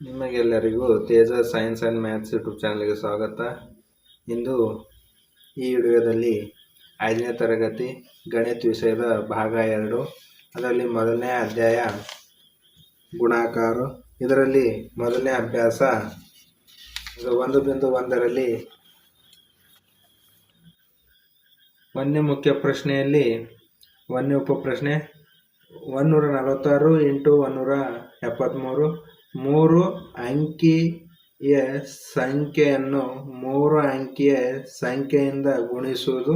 ನಿಮಗೆಲ್ಲರಿಗೂ Teja science and maths YouTube ಚಾನಲ್ಗೆ ಸ್ವಾಗತ. ಇಂದು ಈ ವಿಡಿಯೋದಲ್ಲಿ ಐದನೇ ತರಗತಿ ಗಣಿತ ವಿಷಯದ ಭಾಗ ಎರಡು. ಅದರಲ್ಲಿ ಮೊದಲನೇ ಅಧ್ಯಾಯ ಗುಣಾಕಾರ. ಇದರಲ್ಲಿ ಮೊದಲನೇ ಅಭ್ಯಾಸ ಒಂದು ಬಿಂದು ಒಂದರಲ್ಲಿ ಒಂದನೇ ಮುಖ್ಯ ಪ್ರಶ್ನೆಯಲ್ಲಿ ಒಂದನೇ ಉಪ ಪ್ರಶ್ನೆ. ಒನ್ನೂರ ನಲವತ್ತಾರು ಇಂಟು ಒನ್ನೂರ ಎಪ್ಪತ್ತ್ಮೂರು ಮೂರು ಅಂಕಿಯ ಸಂಖ್ಯೆಯನ್ನು ಮೂರು ಅಂಕಿಯ ಸಂಖ್ಯೆಯಿಂದ ಗುಣಿಸುವುದು.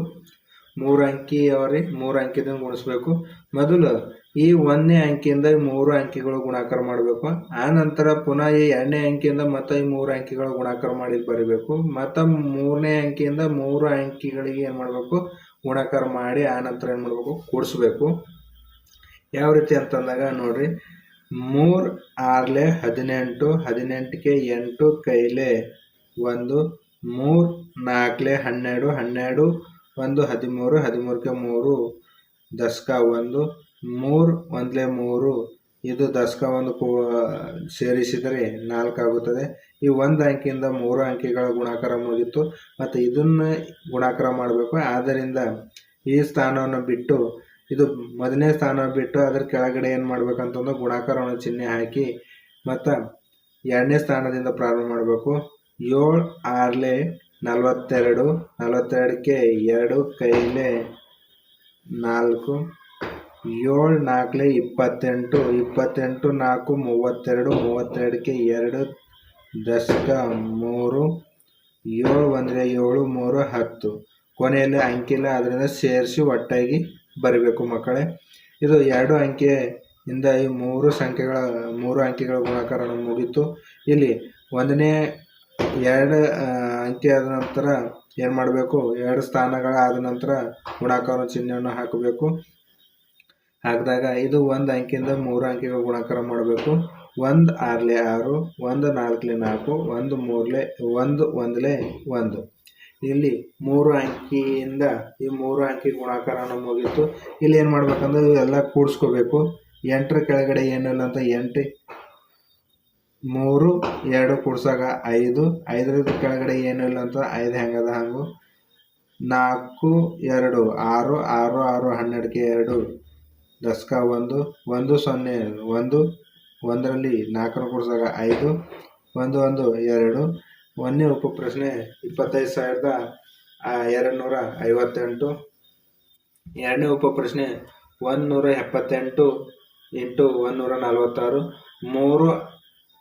ಮೂರು ಅಂಕಿಯವರಿ ಮೂರು ಅಂಕಿದಿಂದ ಗುಣಿಸ್ಬೇಕು. ಮೊದಲು ಈ ಒಂದನೇ ಅಂಕಿಯಿಂದ ಮೂರು ಅಂಕಿಗಳು ಗುಣಾಕಾರ ಮಾಡಬೇಕು. ಆ ನಂತರ ಪುನಃ ಈ ಎರಡನೇ ಅಂಕಿಯಿಂದ ಮತ್ತೆ ಈ ಮೂರು ಅಂಕಿಗಳು ಗುಣಾಕಾರ ಮಾಡಿ ಬರೀಬೇಕು. ಮತ್ತು ಮೂರನೇ ಅಂಕಿಯಿಂದ ಮೂರು ಅಂಕಿಗಳಿಗೆ ಏನು ಮಾಡಬೇಕು? ಗುಣಾಕಾರ ಮಾಡಿ ಆ ನಂತರ ಏನು ಮಾಡಬೇಕು? ಕೂಡಿಸ್ಬೇಕು. ಯಾವ ರೀತಿ ಅಂತಂದಾಗ ನೋಡ್ರಿ. ಮೂರು ಆರ್ಲೆ ಹದಿನೆಂಟು ಹದಿನೆಂಟಕ್ಕೆ ಎಂಟು ಕೈಲೆ ಒಂದು, ಮೂರು ನಾಲ್ಕಲೆ ಹನ್ನೆರಡು ಹನ್ನೆರಡು ಒಂದು, ಹದಿಮೂರು ಹದಿಮೂರಕ್ಕೆ ಮೂರು ದಶಕ ಒಂದು, ಮೂರು ಒಂದಲೆ ಮೂರು. ಇದು ದಶಕ ಒಂದು ಸೇರಿಸಿದರೆ ನಾಲ್ಕಾಗುತ್ತದೆ ಈ ಒಂದು ಅಂಕಿಯಿಂದ ಮೂರು ಅಂಕಿಗಳ ಗುಣಾಕಾರ ಮುಗಿತು. ಮತ್ತು ಇದನ್ನು ಗುಣಾಕಾರ ಮಾಡಬೇಕು. ಆದ್ದರಿಂದ ಈ ಸ್ಥಾನವನ್ನು ಬಿಟ್ಟು ಇದು ಮೊದಲನೇ ಸ್ಥಾನ ಬಿಟ್ಟು ಅದರ ಕೆಳಗಡೆ ಏನು ಮಾಡ್ಬೇಕಂತಂದ್ರೆ ಗುಣಾಕಾರವನ್ನು ಚಿಹ್ನೆ ಹಾಕಿ ಮತ್ತು ಎರಡನೇ ಸ್ಥಾನದಿಂದ ಪ್ರಾರಂಭ ಮಾಡಬೇಕು. ಏಳು ಆರ್ಲೆ ನಲವತ್ತೆರಡು, ನಲವತ್ತೆರಡಕ್ಕೆ ಎರಡು, ಕೈಲೆ ನಾಲ್ಕು, ಏಳು ನಾಲ್ಕಲೆ ಇಪ್ಪತ್ತೆಂಟು ಇಪ್ಪತ್ತೆಂಟು ನಾಲ್ಕು, ಮೂವತ್ತೆರಡು, ಮೂವತ್ತೆರಡಕ್ಕೆ ಎರಡು, ದಶಕ ಮೂರು, ಏಳು ಅಂದರೆ ಏಳು, ಮೂರು, ಹತ್ತು. ಕೊನೆಯಲ್ಲಿ ಅಂಕಿಲ್ಲ ಅದರಿಂದ ಸೇರಿಸಿ ಒಟ್ಟಾಗಿ ಬರೀಬೇಕು ಮಕ್ಕಳೇ. ಇದು ಎರಡು ಅಂಕೆ ಇಂದ ಈ ಮೂರು ಸಂಖ್ಯೆಗಳ, ಮೂರು ಅಂಕಿಗಳ ಗುಣಾಕಾರ ಮುಗೀತು. ಇಲ್ಲಿ ಒಂದನೇ ಎರಡು ಅಂಕೆ ಆದ ನಂತರ ಏನು ಮಾಡಬೇಕು? ಎರಡು ಸ್ಥಾನಗಳಾದ ನಂತರ ಗುಣಾಕಾರ ಚಿಹ್ನೆಯನ್ನು ಹಾಕಬೇಕು. ಹಾಕಿದಾಗ ಇದು ಒಂದು ಅಂಕಿಯಿಂದ ಮೂರು ಅಂಕಿಗಳ ಗುಣಾಕಾರ ಮಾಡಬೇಕು. ಒಂದು ಆರ್ಲೆ ಆರು, ಒಂದು ನಾಲ್ಕಲೆ ನಾಲ್ಕು, ಒಂದು ಮೂರಲೆ, ಒಂದು ಒಂದಲೇ ಒಂದು. ಇಲ್ಲಿ ಮೂರು ಅಂಕಿಯಿಂದ ಈ ಮೂರು ಅಂಕಿ ಗುಣಾಕಾರ ಮುಗೀತು. ಇಲ್ಲಿ ಏನು ಮಾಡ್ಬೇಕಂದ್ರೆ ಇವೆಲ್ಲ ಕೂಡಿಸ್ಕೋಬೇಕು. ಎಂಟರ ಕೆಳಗಡೆ ಏನಿಲ್ಲ ಅಂತ ಎಂಟು ಮೂರು, ಎರಡು ಕೂಡ್ಸಾಗ ಐದು. ಐದರ ಕೆಳಗಡೆ ಏನಿಲ್ಲ ಅಂತ ಐದು ಹೆಂಗದ ಹಂಗು. ನಾಲ್ಕು, ಎರಡು. ಆರು ಆರು ಆರು, ಹನ್ನೆರಡಕ್ಕೆ ಎರಡು. ದಸಕ ಒಂದು. ಒಂದು, ಸೊನ್ನೆ, ಒಂದು. ಒಂದರಲ್ಲಿ ನಾಲ್ಕರ ಕೂಡ್ಸಾಗ ಐದು. ಒಂದು ಒಂದು, ಎರಡು. ಒಂದನೇ ಉಪಪ್ರಶ್ನೆ ಇಪ್ಪತ್ತೈದು ಸಾವಿರದ ಎರಡು ನೂರ ಐವತ್ತೆಂಟು. ಎರಡನೇ ಉಪ ಪ್ರಶ್ನೆ ಒಂದು ನೂರ ಎಪ್ಪತ್ತೆಂಟು ಇಂಟು ಒಂದು ನೂರ ನಲವತ್ತಾರು. ಮೂರು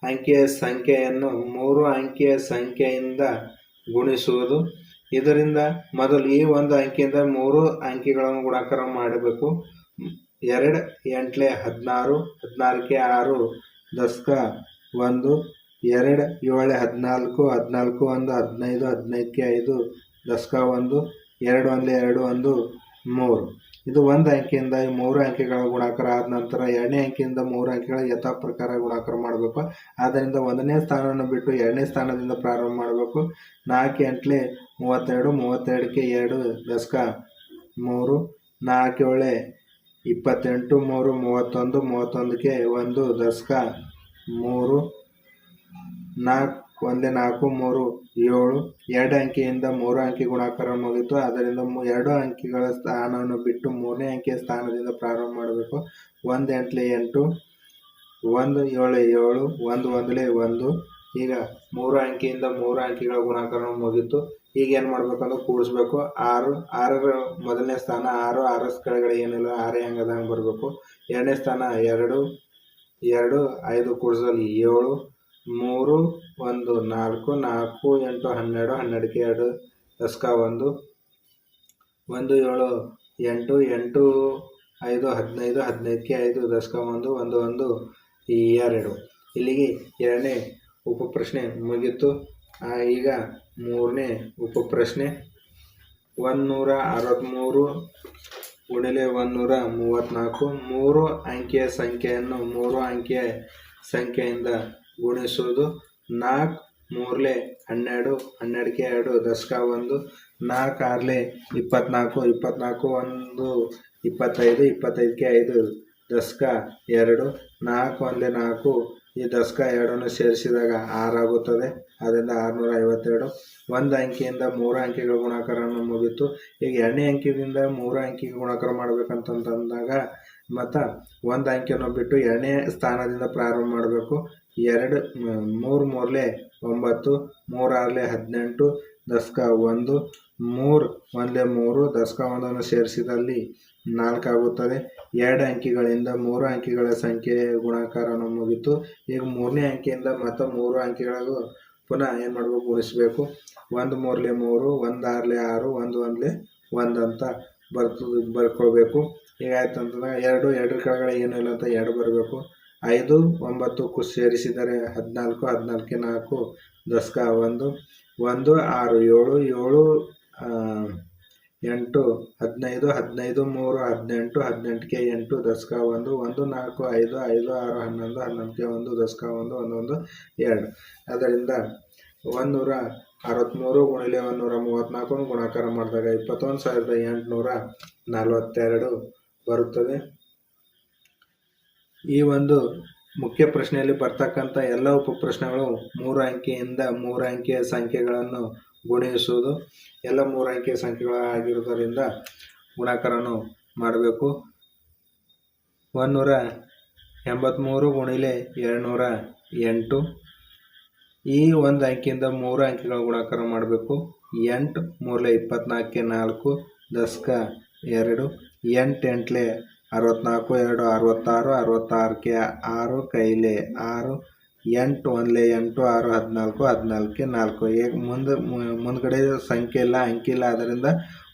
ಅಂಕಿಯ ಸಂಖ್ಯೆಯನ್ನು, ಮೂರು ಅಂಕಿಯ ಸಂಖ್ಯೆಯಿಂದ ಗುಣಿಸುವುದು. ಇದರಿಂದ ಮೊದಲು ಈ ಒಂದು ಅಂಕಿಯಿಂದ ಮೂರು ಅಂಕಿಗಳನ್ನು ಗುಣಾಕಾರ ಮಾಡಬೇಕು. ಎರಡು ಎಂಟ್ಲೆ ಹದಿನಾರು, ಹದಿನಾರಕ್ಕೆ ಆರು, ದಶಕ ಒಂದು. ಎರಡು, ಏಳು, ಹದಿನಾಲ್ಕು ಹದಿನಾಲ್ಕು ಒಂದು, ಹದಿನೈದು, ಹದಿನೈದಕ್ಕೆ ಐದು, ದಶಕ ಒಂದು, ಎರಡು ಒಂದು ಎರಡು ಒಂದು, ಮೂರು. ಇದು ಒಂದು ಅಂಕಿಯಿಂದ ಈ ಮೂರು ಅಂಕಿಗಳ ಗುಣಾಕಾರ ಆದ ನಂತರ ಎರಡನೇ ಅಂಕಿಯಿಂದ ಮೂರು ಅಂಕಿಗಳ ಯಥಾ ಪ್ರಕಾರ ಗುಣಾಕಾರ ಮಾಡಬೇಕು. ಆದ್ದರಿಂದ ಒಂದನೇ ಸ್ಥಾನವನ್ನು ಬಿಟ್ಟು ಎರಡನೇ ಸ್ಥಾನದಿಂದ ಪ್ರಾರಂಭ ಮಾಡಬೇಕು. ನಾಲ್ಕು ಎಂಟ್ಲೆ ಮೂವತ್ತೆರಡು, ಮೂವತ್ತೆರಡಕ್ಕೆ ಎರಡು, ದಶಕ ಮೂರು. ನಾಲ್ಕು ಏಳೆ ಇಪ್ಪತ್ತೆಂಟು, ಮೂರು, ಮೂವತ್ತೊಂದು, ಮೂವತ್ತೊಂದಕ್ಕೆ ಒಂದು, ದಶಕ ಮೂರು. ನಾಲ್ಕು, ಒಂದೇ ನಾಲ್ಕು, ಮೂರು, ಏಳು, ಎರಡು ಅಂಕಿಯಿಂದ ಮೂರು ಅಂಕಿ ಗುಣಾಕಾರ ಮುಗಿತು. ಅದರಿಂದ ಎರಡು ಅಂಕಿಗಳ ಸ್ಥಾನವನ್ನು ಬಿಟ್ಟು ಮೂರನೇ ಅಂಕಿಯ ಸ್ಥಾನದಿಂದ ಪ್ರಾರಂಭ ಮಾಡಬೇಕು. ಒಂದು ಎಂಟ್ಲೆ ಎಂಟು, ಒಂದು ಏಳು ಏಳು, ಒಂದು ಒಂದಲೇ ಒಂದು. ಈಗ ಮೂರು ಅಂಕಿಯಿಂದ ಮೂರು ಅಂಕಿಗಳ ಗುಣಾಕಾರ ಮುಗಿತು. ಈಗ ಏನು ಮಾಡಬೇಕಂದ್ರೆ ಕೂಡಿಸ್ಬೇಕು. ಆರು, ಆರರ ಮೊದಲನೇ ಸ್ಥಾನ, ಆರು ಆರು ಕೆಳಗಡೆ ಏನಿಲ್ಲ, ಆರೇ ಹಂಗೆ ಬರಬೇಕು. ಎರಡನೇ ಸ್ಥಾನ ಎರಡು ಎರಡು, ಐದು ಕೂಡಿಸಲ್ಲಿ ಏಳು. ಮೂರು, ಒಂದು, ನಾಲ್ಕು ನಾಲ್ಕು, ಎಂಟು, ಹನ್ನೆರಡು, ಹನ್ನೆರಡಕ್ಕೆ ಎರಡು ದಸ್ಕ ಒಂದು. ಒಂದು, ಏಳು, ಎಂಟು ಎಂಟು, ಐದು, ಹದಿನೈದು, ಹದಿನೈದಕ್ಕೆ ಐದು ದಸ್ಕ ಒಂದು ಒಂದು ಒಂದು ಎರಡು. ಇಲ್ಲಿಗೆ ಎರಡನೇ ಉಪಪ್ರಶ್ನೆ ಮುಗೀತು ಈಗ ಮೂರನೇ ಉಪಪ್ರಶ್ನೆ. ಒಂದುನೂರ ಅರವತ್ತ್ಮೂರು ಗುಣಿಲೆ ಒಂದುನೂರ ಮೂವತ್ತ್ನಾಲ್ಕು. ಮೂರು ಅಂಕಿಯ ಸಂಖ್ಯೆಯನ್ನು, ಮೂರು ಅಂಕಿಯ ಸಂಖ್ಯೆಯಿಂದ ಗುಣಿಸುವುದು ನಾಲ್ಕು, ಮೂರಲೆ, ಹನ್ನೆರಡು, ಹನ್ನೆರಡಕ್ಕೆ ಎರಡು, ದಶಕ ಒಂದು, ನಾಲ್ಕು, ಆರಲೆ, ಇಪ್ಪತ್ನಾಲ್ಕು ಇಪ್ಪತ್ನಾಲ್ಕು, ಒಂದು, ಇಪ್ಪತ್ತೈದು, ಇಪ್ಪತ್ತೈದಕ್ಕೆ ಐದು, ದಶಕ ಎರಡು, ನಾಲ್ಕು, ಒಂದೇ ನಾಲ್ಕು, ಈ ದಶಕ ಎರಡನ್ನು ಸೇರಿಸಿದಾಗ ಆರಾಗುತ್ತದೆ ಅದರಿಂದ ಆರುನೂರ ಐವತ್ತೆರಡು ಒಂದು ಅಂಕಿಯಿಂದ ಮೂರು ಅಂಕಿಗಳ ಗುಣಾಕಾರವನ್ನು ಮುಗಿತು. ಈಗ ಎರಡನೇ ಅಂಕಿಯಿಂದ ಮೂರು ಅಂಕಿಗೆ ಗುಣಾಕಾರ ಮಾಡಬೇಕಂತಂದಾಗ ಮತ್ತು ಒಂದು ಅಂಕಿಯನ್ನು ಬಿಟ್ಟು ಎರಡನೇ ಸ್ಥಾನದಿಂದ ಪ್ರಾರಂಭ ಮಾಡಬೇಕು. ಎರಡು, ಮೂರು ಮೂರಲೆ ಒಂಬತ್ತು ಮೂರಾರಲೆ ಹದಿನೆಂಟು ದಶಕ ಒಂದು, ಮೂರು ಒಂದೇ ಮೂರು, ದಸಕ ಒಂದನ್ನು ಸೇರಿಸಿದಲ್ಲಿ ನಾಲ್ಕಾಗುತ್ತದೆ ಎರಡು ಅಂಕಿಗಳಿಂದ ಮೂರು ಅಂಕಿಗಳ ಸಂಖ್ಯೆ ಗುಣಾಕಾರವನ್ನು ಮುಗಿತು. ಈಗ ಮೂರನೇ ಅಂಕಿಯಿಂದ ಮತ್ತು ಮೂರು ಅಂಕಿಗಳಿಗೂ ಪುನಃ ಏನು ಮಾಡಬೇಕು? ಗುಣಿಸ್ಬೇಕು ಒಂದು ಮೂರಲೆ ಮೂರು, ಒಂದು ಆರಲೆ ಆರು, ಒಂದು ಒಂದಲೆ ಒಂದು ಅಂತ ಬರ್ತು ಬರ್ಕೊಳ್ಬೇಕು. ಹೀಗಾಯ್ತು ಅಂತಂದ್ರೆ ಎರಡು ಎರಡು ಕೆಳಗಡೆ ಏನೂ ಇಲ್ಲ ಅಂತ ಎರಡು ಬರಬೇಕು. ಐದು, ಒಂಬತ್ತು ಕು ಸೇರಿಸಿದರೆ ಹದಿನಾಲ್ಕು ಹದಿನಾಲ್ಕು ನಾಲ್ಕು ದಶಕ ಒಂದು ಒಂದು, ಆರು, ಏಳು ಏಳು ಎಂಟು, ಹದಿನೈದು ಹದಿನೈದು, ಮೂರು, ಹದಿನೆಂಟು, ಹದಿನೆಂಟಕ್ಕೆ ಎಂಟು, ದಶಕ ಒಂದು ಒಂದು, ನಾಲ್ಕು, ಐದು ಐದು, ಆರು, ಹನ್ನೊಂದು, ಹನ್ನೊಂದಕ್ಕೆ ಒಂದು, ದಶಕ ಒಂದು, ಒಂದೊಂದು, ಎರಡು. ಅದರಿಂದ ಒಂದುನೂರ ಅರವತ್ತ್ಮೂರು ಗುಣಿಲೆ ಒಂದುನೂರ ಮೂವತ್ತ್ನಾಲ್ಕು ಗುಣಾಕಾರ ಮಾಡಿದಾಗ ಇಪ್ಪತ್ತೊಂದು ಸಾವಿರದ ಎಂಟುನೂರ ನಲವತ್ತೆರಡು ಬರುತ್ತದೆ. ಈ ಒಂದು ಮುಖ್ಯ ಪ್ರಶ್ನೆಯಲ್ಲಿ ಬರ್ತಕ್ಕಂಥ ಎಲ್ಲ ಉಪಪ್ರಶ್ನೆಗಳು ಮೂರು ಅಂಕಿಯಿಂದ ಮೂರು ಅಂಕಿಯ ಸಂಖ್ಯೆಗಳನ್ನು ಗುಣಿಸುವುದು ಎಲ್ಲ ಮೂರು ಅಂಕಿಯ ಸಂಖ್ಯೆಗಳಾಗಿರುವುದರಿಂದ ಗುಣಾಕಾರವನ್ನು ಮಾಡಬೇಕು. ಒಂದುನೂರ ಎಂಬತ್ತ್ಮೂರು ಗುಣಿಲೆ ಎರಡುನೂರ ಎಂಟು. ಈ ಒಂದು ಅಂಕಿಯಿಂದ ಮೂರು ಅಂಕಿಗಳ ಗುಣಾಕಾರ ಮಾಡಬೇಕು. ಎಂಟು ಮೂರಲೆ ಇಪ್ಪತ್ನಾಲ್ಕೆ ನಾಲ್ಕು, ದಶಕ ಎರಡು. ಎಂಟು ಎಂಟ್ಲೆ ಅರವತ್ತ್ನಾಲ್ಕು ಎರಡು ಅರವತ್ತಾರು, ಅರವತ್ತಾರಕ್ಕೆ ಆರು, ಕೈಲೆ ಆರು. ಎಂಟು ಒಂದಲೇ ಎಂಟು ಆರು ಹದಿನಾಲ್ಕು ಹದಿನಾಲ್ಕೆ ನಾಲ್ಕು ಈಗ ಮುಂದೆ ಮುಂದ್ಗಡೆ ಸಂಖ್ಯೆ ಇಲ್ಲ, ಅಂಕಿ ಇಲ್ಲ, ಅದರಿಂದ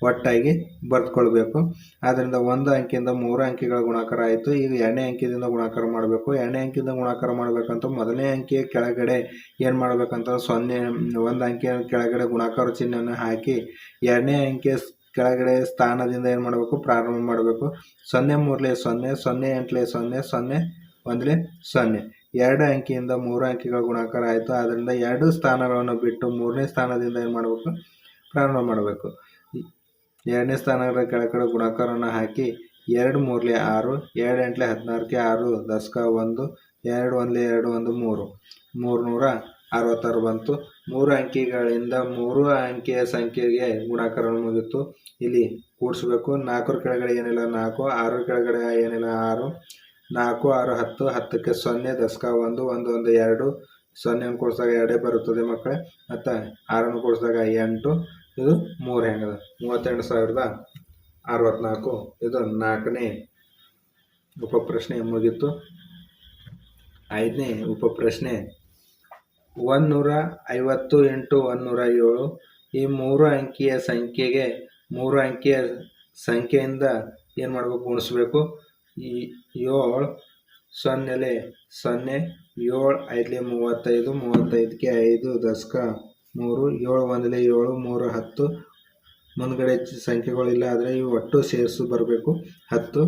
ಒಟ್ಟಾಗಿ ಬರ್ತ್ಕೊಳ್ಬೇಕು ಆದ್ದರಿಂದ ಒಂದು ಅಂಕಿಯಿಂದ ಮೂರು ಅಂಕಿಗಳ ಗುಣಾಕಾರ ಆಯಿತು. ಈಗ ಎರಡನೇ ಅಂಕಿದಿಂದ ಗುಣಾಕಾರ ಮಾಡಬೇಕು. ಎರಡನೇ ಅಂಕಿಯಿಂದ ಗುಣಾಕಾರ ಮಾಡಬೇಕಂತ ಮೊದಲನೇ ಅಂಕಿಯ ಕೆಳಗಡೆ ಏನು ಮಾಡಬೇಕಂತ ಸೊನ್ನೆ, ಒಂದು ಅಂಕಿಯ ಕೆಳಗಡೆ ಗುಣಾಕಾರ ಚಿಹ್ನೆಯನ್ನು ಹಾಕಿ ಎರಡನೇ ಅಂಕಿಯ ಕೆಳಗಡೆ ಸ್ಥಾನದಿಂದ ಏನು ಮಾಡಬೇಕು? ಪ್ರಾರಂಭ ಮಾಡಬೇಕು. ಸೊನ್ನೆ ಮೂರಲೆ ಸೊನ್ನೆ ಸೊನ್ನೆ ಎಂಟಲೆ ಸೊನ್ನೆ ಸೊನ್ನೆ ಒಂದಲೇ ಸೊನ್ನೆ. ಎರಡು ಅಂಕಿಯಿಂದ ಮೂರು ಅಂಕಿಗಳ ಗುಣಾಕಾರ ಆಯಿತು. ಆದ್ದರಿಂದ ಎರಡು ಸ್ಥಾನಗಳನ್ನು ಬಿಟ್ಟು ಮೂರನೇ ಸ್ಥಾನದಿಂದ ಏನು ಮಾಡಬೇಕು? ಪ್ರಾರಂಭ ಮಾಡಬೇಕು. ಎರಡನೇ ಸ್ಥಾನಗಳ ಕೆಳಗಡೆ ಗುಣಾಕಾರವನ್ನು ಹಾಕಿ ಎರಡು ಮೂರಲೆ ಆರು, ಎರಡು ಎಂಟ್ಲೆ ಹದಿನಾರಕ್ಕೆ ಆರು, ದಶಕ ಒಂದು, ಎರಡು ಒಂದಲೇ ಎರಡು ಒಂದು ಮೂರು. ಮೂರುನೂರ ಅರವತ್ತಾರು ಬಂತು. ಮೂರು ಅಂಕಿಗಳಿಂದ ಮೂರು ಅಂಕಿಯ ಸಂಖ್ಯೆಗೆ ಗುಣಾಕಾರ ಮುಗಿತು. ಇಲ್ಲಿ ಕೂಡಿಸ್ಬೇಕು. ನಾಲ್ಕರ ಕೆಳಗಡೆ ಏನಿಲ್ಲ ನಾಲ್ಕು, ಆರರ ಕೆಳಗಡೆ ಏನಿಲ್ಲ ಆರು. ನಾಲ್ಕು, ಆರು, ಹತ್ತು, ಹತ್ತಕ್ಕೆ ಸೊನ್ನೆ, ದಶಕ ಒಂದು ಒಂದು ಒಂದು, ಎರಡು. ಸೊನ್ನೆನ ಕೊಡಿಸಿದಾಗ ಎರಡೇ ಬರುತ್ತದೆ ಮಕ್ಕಳೇ. ಮತ್ತು ಆರನ್ನು ಕೊಡಿಸಿದಾಗ ಎಂಟು. ಇದು ಮೂರು ಹೆಂಗದ. ಮೂವತ್ತೆಂಟು ಸಾವಿರದ ಅರವತ್ತ್ನಾಲ್ಕು ಇದು ನಾಲ್ಕನೇ ಉಪಪ್ರಶ್ನೆ ಮುಗೀತು. ಐದನೇ ಉಪಪ್ರಶ್ನೆ. ಒಂದುನೂರ ಐವತ್ತು ಎಂಟು ಒಂದುನೂರ ಏಳು. ಈ ಮೂರು ಅಂಕಿಯ ಸಂಖ್ಯೆಗೆ, ಮೂರು ಅಂಕಿಯ ಸಂಖ್ಯೆಯಿಂದ ಏನು ಮಾಡಬೇಕು? ಗುಣಿಸ್ಬೇಕು? ಈ ಏಳು, ಸೊನ್ನೆಲೆ, ಸೊನ್ನೆ, ಏಳು, ಐದಲೇ ಮೂವತ್ತೈದು ಮೂವತ್ತೈದಕ್ಕೆ ಐದು ದಶಕ ಮೂರು, ಏಳು ಒಂದಲೇ ಏಳು, ಮೂರು ಹತ್ತು. ಮುಂದ್ಗಡೆ ಸಂಖ್ಯೆಗಳಿಲ್ಲ ಆದರೆ ಇವು ಒಟ್ಟು ಸೇರಿಸು ಬರಬೇಕು. ಹತ್ತು.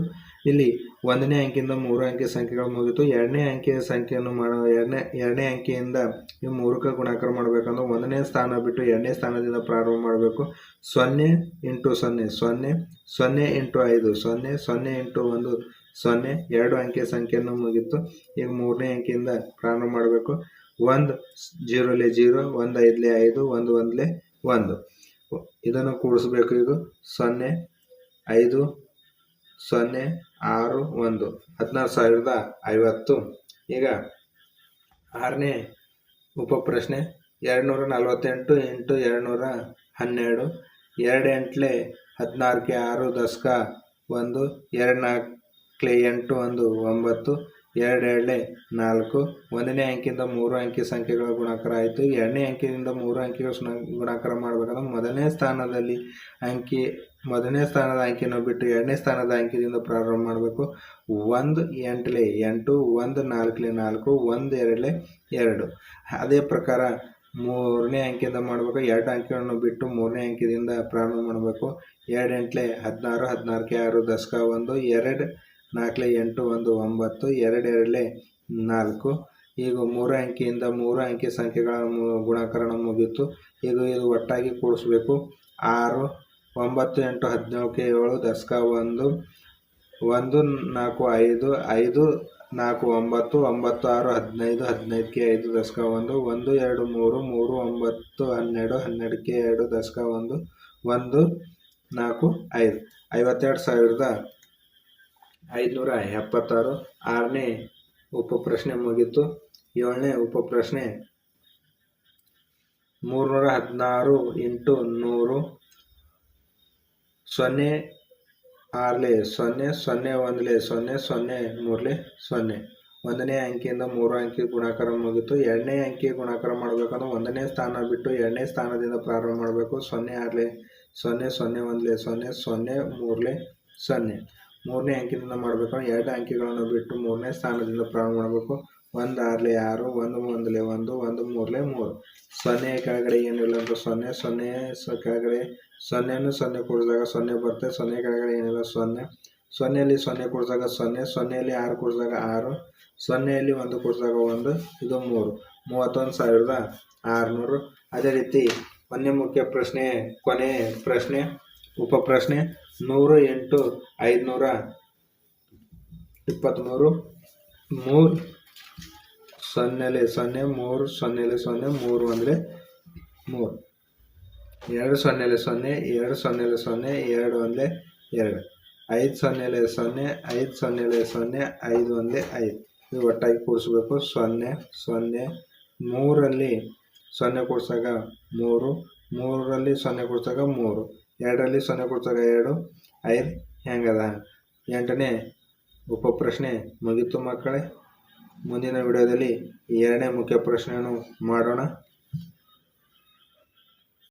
ಇಲ್ಲಿ ಒಂದನೇ ಅಂಕಿಯಿಂದ ಮೂರು ಅಂಕೆ ಸಂಖ್ಯೆಗಳು ಮುಗಿತು. ಎರಡನೇ ಅಂಕಿಯ ಸಂಖ್ಯೆಯನ್ನು ಮಾಡೋ, ಎರಡನೇ ಎರಡನೇ ಅಂಕಿಯಿಂದ ಈ ಮೂರಕ್ಕೆ ಗುಣಾಕಾರ ಮಾಡಬೇಕಂದ್ರೆ ಒಂದನೇ ಸ್ಥಾನ ಬಿಟ್ಟು ಎರಡನೇ ಸ್ಥಾನದಿಂದ ಪ್ರಾರಂಭ ಮಾಡಬೇಕು. ಸೊನ್ನೆ ಇಂಟು ಸೊನ್ನೆ ಸೊನ್ನೆ ಸೊನ್ನೆ ಇಂಟು ಐದು, ಸೊನ್ನೆ ಸೊನ್ನೆ ಇಂಟು ಒಂದು ಸೊನ್ನೆ, ಎರಡು ಅಂಕಿಯ ಸಂಖ್ಯೆಯನ್ನು ಮುಗಿತು. ಈಗ ಮೂರನೇ ಅಂಕಿಯಿಂದ ಪ್ರಾರಂಭ ಮಾಡಬೇಕು. ಒಂದು ಜೀರೋಲೆ ಜೀರೋ, ಒಂದು ಐದಲೆ ಐದು, ಒಂದು ಒಂದಲೆ ಒಂದು. ಇದನ್ನು ಕೂಡಿಸ್ಬೇಕು ಇದು ಸೊನ್ನೆ, ಐದು, ಸೊನ್ನೆ, ಆರು, ಒಂದು. ಹದಿನಾರು ಸಾವಿರದ ಐವತ್ತು. ಈಗ ಆರನೇ ಉಪಪ್ರಶ್ನೆ ಎರಡು ನೂರ ನಲವತ್ತೆಂಟು ಇಂಟು ಎರಡು ನೂರ ಹನ್ನೆರಡು ಎರಡು ಎಂಟ್ಲೆ ಹದಿನಾರಕ್ಕೆ ಆರು, ದಶಕ ಒಂದು ಎರಡು ನಾಲ್ಕು ಕ್ಲೇ ಎಂಟು ಒಂದು, ಒಂಬತ್ತು, ಎರಡು ಎರಡೇ ನಾಲ್ಕು, ಒಂದನೇ ಅಂಕಿಯಿಂದ ಮೂರು ಅಂಕಿ ಸಂಖ್ಯೆಗಳ ಗುಣಾಕಾರ ಆಯಿತು. ಎರಡನೇ ಅಂಕಿಯಿಂದ ಮೂರು ಅಂಕಿಗಳ ಗುಣಾಕಾರ ಮಾಡಬೇಕಂದ್ರೆ ಮೊದಲನೇ ಸ್ಥಾನದಲ್ಲಿ ಅಂಕಿ, ಮೊದಲನೇ ಸ್ಥಾನದ ಅಂಕಿಯನ್ನು ಬಿಟ್ಟು ಎರಡನೇ ಸ್ಥಾನದ ಅಂಕಿದಿಂದ ಪ್ರಾರಂಭ ಮಾಡಬೇಕು. ಒಂದು ಎಂಟಲೆ ಎಂಟು, ಒಂದು ನಾಲ್ಕಲೆ ನಾಲ್ಕು, ಒಂದು ಎರಡಲೆ ಎರಡು. ಅದೇ ಪ್ರಕಾರ ಮೂರನೇ ಅಂಕಿಯಿಂದ ಮಾಡಬೇಕು. ಎರಡು ಅಂಕಿಗಳನ್ನು ಬಿಟ್ಟು ಮೂರನೇ ಅಂಕಿದಿಂದ ಪ್ರಾರಂಭ ಮಾಡಬೇಕು. ಎರಡು ಎಂಟ್ಲೆ ಹದಿನಾರು, ಹದಿನಾರಕ್ಕೆ ಆರು, ದಶಕ ಒಂದು, ಎರಡು ನಾಲ್ಕಲೆ ಎಂಟು, ಒಂದು, ಒಂಬತ್ತು ಎರಡೆರಡಲೆ ನಾಲ್ಕು. ಈಗ ಮೂರು ಅಂಕಿಯಿಂದ ಮೂರು ಅಂಕಿ ಸಂಖ್ಯೆಗಳ ಗುಣಾಕರಣ ಮುಗಿತು ಈಗ ಇದು ಒಟ್ಟಾಗಿ ಕೂಡಿಸ್ಬೇಕು. ಆರು, ಒಂಬತ್ತು, ಎಂಟು ಹದಿನೇಳಕ್ಕೆ ಏಳು, ದಶಕ ಒಂದು ಒಂದು, ನಾಲ್ಕು, ಐದು ಐದು, ನಾಲ್ಕು, ಒಂಬತ್ತು ಒಂಬತ್ತು, ಆರು, ಹದಿನೈದು, ಹದಿನೈದಕ್ಕೆ ಐದು, ದಶಕ ಒಂದು ಒಂದು, ಎರಡು, ಮೂರು ಮೂರು, ಒಂಬತ್ತು, ಹನ್ನೆರಡು, ಹನ್ನೆರಡಕ್ಕೆ ಎರಡು, ದಶಕ ಒಂದು ಒಂದು, ನಾಲ್ಕು, ಐದು. ಐವತ್ತೆರಡು ಸಾವಿರದ ಐದುನೂರ ಎಪ್ಪತ್ತಾರು, ಆರನೇ ಉಪಪ್ರಶ್ನೆ ಮುಗಿತು. ಏಳನೇ ಉಪಪ್ರಶ್ನೆ, ಮೂರುನೂರ ಹದಿನಾರು ಇಂಟು ನೂರು. ಸೊನ್ನೆ ಆರ್ಲೆ ಸೊನ್ನೆ ಸೊನ್ನೆ ಒಂದ್ಲೆ ಸೊನ್ನೆ ಸೊನ್ನೆ ಮೂರ್ಲೆ ಸೊನ್ನೆ. ಒಂದನೇ ಅಂಕಿಯಿಂದ ಮೂರು ಅಂಕಿ ಗುಣಾಕಾರ ಮುಗಿತು. ಎರಡನೇ ಅಂಕಿ ಗುಣಾಕಾರ ಮಾಡಬೇಕಂದ್ರೆ ಒಂದನೇ ಸ್ಥಾನ ಬಿಟ್ಟು ಎರಡನೇ ಸ್ಥಾನದಿಂದ ಪ್ರಾರಂಭ ಮಾಡಬೇಕು. ಸೊನ್ನೆ ಆರ್ಲೆ ಸೊನ್ನೆ ಸೊನ್ನೆ ಒಂದ್ಲೆ ಸೊನ್ನೆ ಸೊನ್ನೆ ಮೂರ್ಲೆ ಸೊನ್ನೆ. ಮೂರನೇ ಅಂಕಿನಿಂದ ಮಾಡಬೇಕು ಎರಡು ಅಂಕಿಗಳನ್ನು ಬಿಟ್ಟು ಮೂರನೇ ಸ್ಥಾನದಿಂದ ಪ್ರಾರಂಭ ಮಾಡಬೇಕು. ಒಂದು ಆರ್ಲೆ ಆರು, ಒಂದು ಒಂದಲೆ ಒಂದು ಒಂದು ಮೂರ್ಲೆ ಮೂರು. ಸೊನ್ನೆ ಕೆಳಗಡೆ ಏನಿಲ್ಲ ಅಂತ ಸೊನ್ನೆ ಸೊನ್ನೆ ಸೊ ಕೆಳಗಡೆ ಸೊನ್ನೆನೂ ಸೊನ್ನೆ ಕೂಡಿಸಿದಾಗ ಸೊನ್ನೆ ಬರುತ್ತೆ. ಸೊನ್ನೆ ಕೆಳಗಡೆ ಏನಿಲ್ಲ ಸೊನ್ನೆ. ಸೊನ್ನೆಯಲ್ಲಿ ಸೊನ್ನೆ ಕೂಡಿಸಿದಾಗ ಸೊನ್ನೆ, ಸೊನ್ನೆಯಲ್ಲಿ ಆರು ಕೂಡಿಸಿದಾಗ ಆರು, ಸೊನ್ನೆಯಲ್ಲಿ ಒಂದು ಕೂಡಿಸಿದಾಗ ಒಂದು, ಇದು ಮೂರು. ಮೂವತ್ತೊಂದು ಸಾವಿರದ ಆರುನೂರು. ಅದೇ ರೀತಿ ಮೊನ್ನೆ ಮುಖ್ಯ ಪ್ರಶ್ನೆ ಕೊನೆ ಪ್ರಶ್ನೆ. ಉಪಪ್ರಶ್ನೆ ನೂರು ಎಂಟು ಐದುನೂರ ಇಪ್ಪತ್ತ್ಮೂರು ಮೂರು ಸೊನ್ನೆಲೆ ಸೊನ್ನೆ, ಮೂರು ಸೊನ್ನೆಲೆ ಸೊನ್ನೆ, ಮೂರು ಅಂದರೆ ಮೂರು. ಎರಡು ಸೊನ್ನೆಲೆ ಸೊನ್ನೆ, ಎರಡು ಸೊನ್ನೆಲೆ ಸೊನ್ನೆ, ಎರಡು ಅಂದರೆ ಎರಡು. ಐದು ಸೊನ್ನೆಲೆ ಸೊನ್ನೆ, ಐದು ಸೊನ್ನೆಲೆ ಸೊನ್ನೆ, ಐದು ಒಂದೇ ಐದು. ಇದು ಒಟ್ಟಾಗಿ ಕೂಡಿಸ್ಬೇಕು. ಸೊನ್ನೆ ಸೊನ್ನೆ, ಮೂರಲ್ಲಿ ಸೊನ್ನೆ ಕೂಡಿಸಾಗ ಮೂರು, ಮೂರರಲ್ಲಿ ಸೊನ್ನೆ ಕೂಡಿಸಾಗ ಮೂರು. ಎರಡರಲ್ಲಿ ಸೊನ್ನೆ ಕೊಡ್ತಾರೆ, ಎರಡು, ಐದು, ಹೆಂಗದ? ಎಂಟನೇ ಉಪಪ್ರಶ್ನೆ ಮುಗೀತು ಮಕ್ಕಳೇ. ಮುಂದಿನ ವಿಡಿಯೋದಲ್ಲಿ ಎರಡನೇ ಮುಖ್ಯ ಪ್ರಶ್ನೆಯನ್ನು ಮಾಡೋಣ.